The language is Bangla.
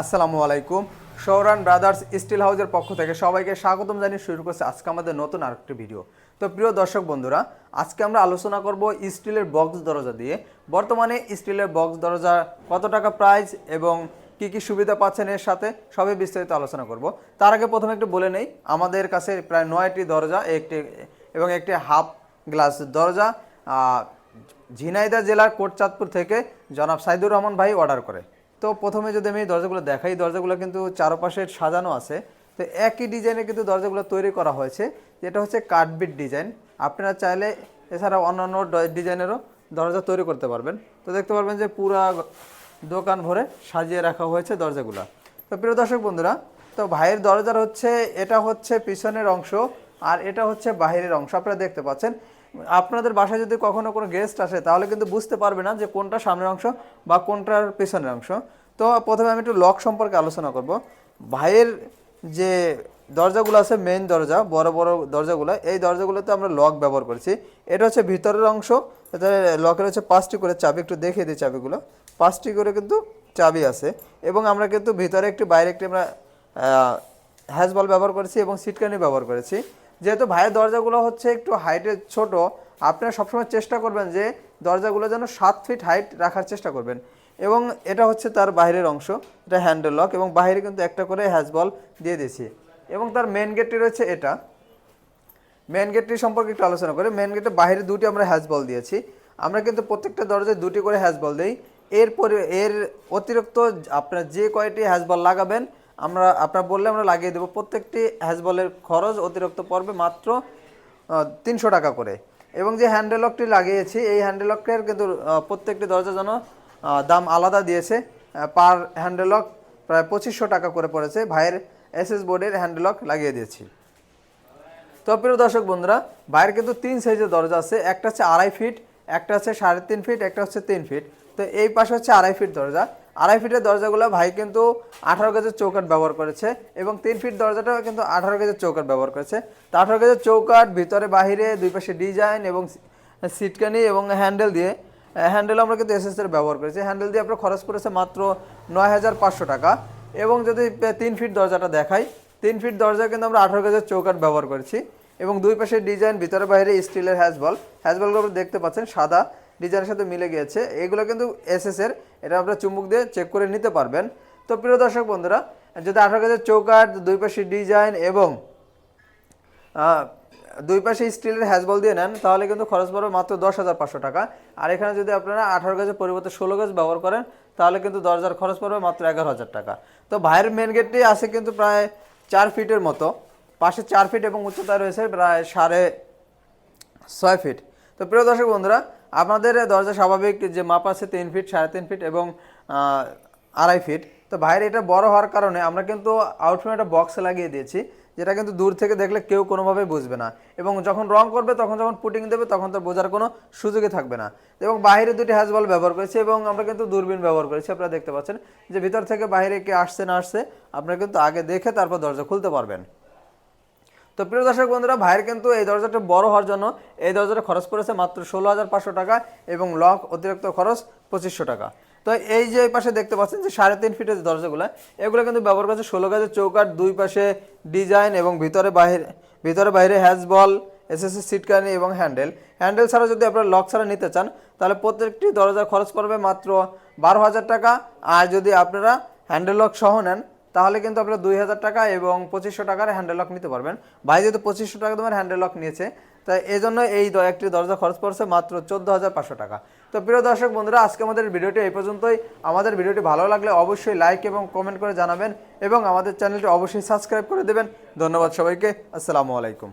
আসসালামু আলাইকুম। সৌরান ব্রাদার্স স্টিল হাউসের পক্ষ থেকে সবাইকে স্বাগতম জানিয়ে শুরু করছে আজকে আমাদের নতুন আরেকটি ভিডিও। তো প্রিয় দর্শক বন্ধুরা, আজকে আমরা আলোচনা করব স্টিলের বক্স দরজা দিয়ে। বর্তমানে স্টিলের বক্স দরজা কত টাকা প্রাইস এবং কি কি সুবিধা পাচ্ছেন এর সাথে সবই বিস্তারিত আলোচনা করব। তার আগে প্রথমে একটু বলে নেই, আমাদের কাছে প্রায় নয়টি দরজা, একটি এবং একটি হাফ গ্লাস দরজা ঝিনাইদা জেলার কোটচাঁদপুর থেকে জনাব সাইদুর রহমান ভাই অর্ডার করে। তো প্রথমে যদি আমি দরজাগুলো দেখাই দরজাগুলো কিন্তু চারপাশে সাজানো আছে। তো একই ডিজাইনে কিন্তু দরজাগুলো তৈরি করা হয়েছে, যেটা হচ্ছে কাঠবিট ডিজাইন। আপনারা চাইলে এছাড়া অন্যান্য ডিজাইনেরও দরজা তৈরি করতে পারবেন। তো দেখতে পারবেন যে পুরা দোকান ভরে সাজিয়ে রাখা হয়েছে দরজাগুলো। তো প্রিয় দর্শক বন্ধুরা, তো ভাইয়ের দরজার হচ্ছে, এটা হচ্ছে পিছনের অংশ আর এটা হচ্ছে বাহিরের অংশ। আপনারা দেখতে পাচ্ছেন। আপনাদের বাসায় যদি কখনো কোনো গেস্ট আসে, তাহলে কিন্তু বুঝতে পারবে না যে কোনটা সামনের অংশ বা কোনটার পেছনের অংশ। তো প্রথমে আমি একটু লক সম্পর্কে আলোচনা করব। ভাইয়ের যে দরজাগুলো আছে মেইন দরজা, বড় বড় দরজাগুলো, এই দরজাগুলোতে আমরা লক ব্যবহার করেছি। এটা হচ্ছে ভিতরের অংশ এতে লকের হচ্ছে পাঁচটি করে চাবি, একটু দেখিয়ে দিই চাবিগুলো। পাঁচটি করে কিন্তু চাবি আছে এবং আমরা কিন্তু ভিতরে একটি, বাইরে একটি আমরা হ্যাজ বল ব্যবহার করেছি এবং সিটকানি ব্যবহার করেছি। যেহেতু ভাইয়ের দরজাগুলো হচ্ছে একটু হাইটে ছোট, আপনারা সবসময় চেষ্টা করবেন যে দরজাগুলো যেন সাত ফিট হাইট রাখার চেষ্টা করবেন। এবং এটা হচ্ছে তার বাইরের অংশ, এটা হ্যান্ডেল লক এবং বাইরে কিন্তু একটা করে হ্যাজ বল দিয়ে দিয়েছি। এবং তার মেন গেটটি রয়েছে এটা। মেন গেটটি সম্পর্কে একটু আলোচনা করি মেন গেটের বাইরে দুটি আমরা হ্যাজ বল দিয়েছি। আমরা কিন্তু প্রত্যেকটা দরজায় দুটি করে হ্যাজ বল দিই। এরপরে এর অতিরিক্ত আপনার যে কয়টি হ্যাজ বল লাগাবেন, আমরা, আপনার বললে আমরা লাগিয়ে দেবো। প্রত্যেকটি হ্যাজ বলের খরচ অতিরিক্ত পড়বে মাত্র তিনশো টাকা করে। এবং যে হ্যান্ডেল লকটি লাগিয়েছি, এই হ্যান্ডেল কিন্তু প্রত্যেকটি দরজা যেন দাম আলাদা দিয়েছে পার হ্যান্ডেলক প্রায় পঁচিশশো টাকা করে পড়েছে। ভাইয়ের এসএস বোর্ডের হ্যান্ডেলক লাগিয়ে দিয়েছি। তো প্রিয় দর্শক বন্ধুরা, ভাইয়ের কিন্তু তিন সাইজের দরজা আছে। একটা হচ্ছে আড়াই ফিট একটা হচ্ছে সাড়ে তিন ফিট একটা হচ্ছে তিন ফিট তো এই পাশে হচ্ছে আড়াই ফিট দরজা। আড়াই ফিটের দরজাগুলো ভাই কিন্তু আঠারো গেজের চৌকাট ব্যবহার করেছে এবং তিন ফিট দরজাটাও কিন্তু আঠারো গেজের চৌকাট ব্যবহার করেছে। তো আঠারো গেজের চৌকাট ভিতরে, বাহিরে, দুই পাশে ডিজাইন এবং সিটকানি এবং হ্যান্ডেল দিয়ে হ্যান্ডেল আমরা কিন্তু এসএস এর ব্যবহার করেছি। হ্যান্ডেল দিয়ে আপনার খরচ পড়েছে মাত্র নয় হাজার পাঁচশো টাকা। এবং যদি তিন ফিট দরজাটা দেখাই, তিন ফিট দরজা কিন্তু আমরা আঠারো গেজের চৌকাট ব্যবহার করেছি। এবং দুই পাশে ডিজাইন ভিতরে বাইরে স্টিলের হ্যাজবল হ্যাজবলগুলো আপনারা দেখতে পাচ্ছেন, সাদা। ডিজাইনের সাথে মিলে গিয়েছে। এগুলো কিন্তু এসএস এর। এটা আপনারা চুম্বক দিয়ে চেক করে নিতে পারবেন। তো প্রিয় দর্শক বন্ধুরা, যদি আঠারো গেজের চৌকাট দুই পাশে ডিজাইন এবং দুই পাশে স্টিলের হ্যাজবল দিয়ে নেন, তাহলে কিন্তু খরচ পড়বে মাত্র দশ হাজার পাঁচশো টাকা। আর এখানে যদি আপনারা আঠারো গাছের পরিবর্তে ষোলো গাছ ব্যবহার করেন, তাহলে কিন্তু দরজার খরচ পড়বে মাত্র এগারো হাজার টাকা। তো ভাইয়ের মেন গেটটি আছে কিন্তু প্রায় চার ফিটের মতো। পাশে চার ফিট এবং উচ্চতা রয়েছে প্রায় সাড়ে ছয় ফিট। তো প্রিয় দর্শক বন্ধুরা, আপনাদের দরজা স্বাভাবিক যে মাপ আছে তিন ফিট, সাড়ে তিন ফিট এবং আড়াই ফিট। তো বাইরে এটা বড় হওয়ার কারণে আমরা কিন্তু আউটফ্রেম একটা বক্স লাগিয়ে দিয়েছি। যেটা কিন্তু দূর থেকে দেখলে কেউ কোনোভাবে বুঝবে না। এবং যখন রং করবে, তখন যখন পুটিং দেবে, তখন তো বোঝার কোনো সুযোগই থাকবে না। এবং বাইরে দুটি হ্যাজবল ব্যবহার করেছি এবং আমরা কিন্তু দূরবীন ব্যবহার করেছি, আপনারা দেখতে পাচ্ছেন যে ভিতর থেকে বাইরে কে আসছে, না আসছে, আপনারা কিন্তু আগে দেখে তারপর দরজা খুলতে পারবেন। তো প্রিয় দর্শক বন্ধুরা, ভাইয়ের কিন্তু এই দরজাটা বড় হওয়ার জন্য এই দরজাটা খরচ পড়েছে মাত্র ষোলো হাজার পাঁচশো টাকা এবং লক অতিরিক্ত খরচ পঁচিশশো টাকা। তো এই যে পাশে দেখতে পাচ্ছেন যে সাড়ে তিন ফিটের দরজাগুলো, এগুলো কিন্তু ব্যবহার করছে ষোলো গাছের চৌকাট দুই পাশে ডিজাইন এবং ভিতরে বাহিরে, ভিতরে বাইরে হ্যাজ বল, এসএসসি সিটকানি এবং হ্যান্ডেল। হ্যান্ডেল ছাড়া যদি আপনারা লক ছাড়া নিতে চান, তাহলে প্রত্যেকটি দরজার খরচ পড়বে মাত্র বারো হাজার টাকা। আর যদি আপনারা হ্যান্ডেল লক সহ নেন, তাহলে কিন্তু আপনারা দুই হাজার টাকা এবং পঁচিশশো টাকার হ্যান্ডেল লক নিতে পারবেন। ভাই যেহেতু পঁচিশশো টাকা তোমার হ্যান্ডেল লক নিয়েছে, তাই এই জন্য এই একটি দরজা খরচ পড়ছে মাত্র চোদ্দ হাজার পাঁচশো টাকা। তো প্রিয় দর্শক বন্ধুরা, আজকে আমাদের ভিডিওটি এই পর্যন্তই। আমাদের ভিডিওটি ভালো লাগলে অবশ্যই লাইক এবং কমেন্ট করে জানাবেন এবং আমাদের চ্যানেলটি অবশ্যই সাবস্ক্রাইব করে দেবেন। ধন্যবাদ সবাইকে। আসসালামু আলাইকুম।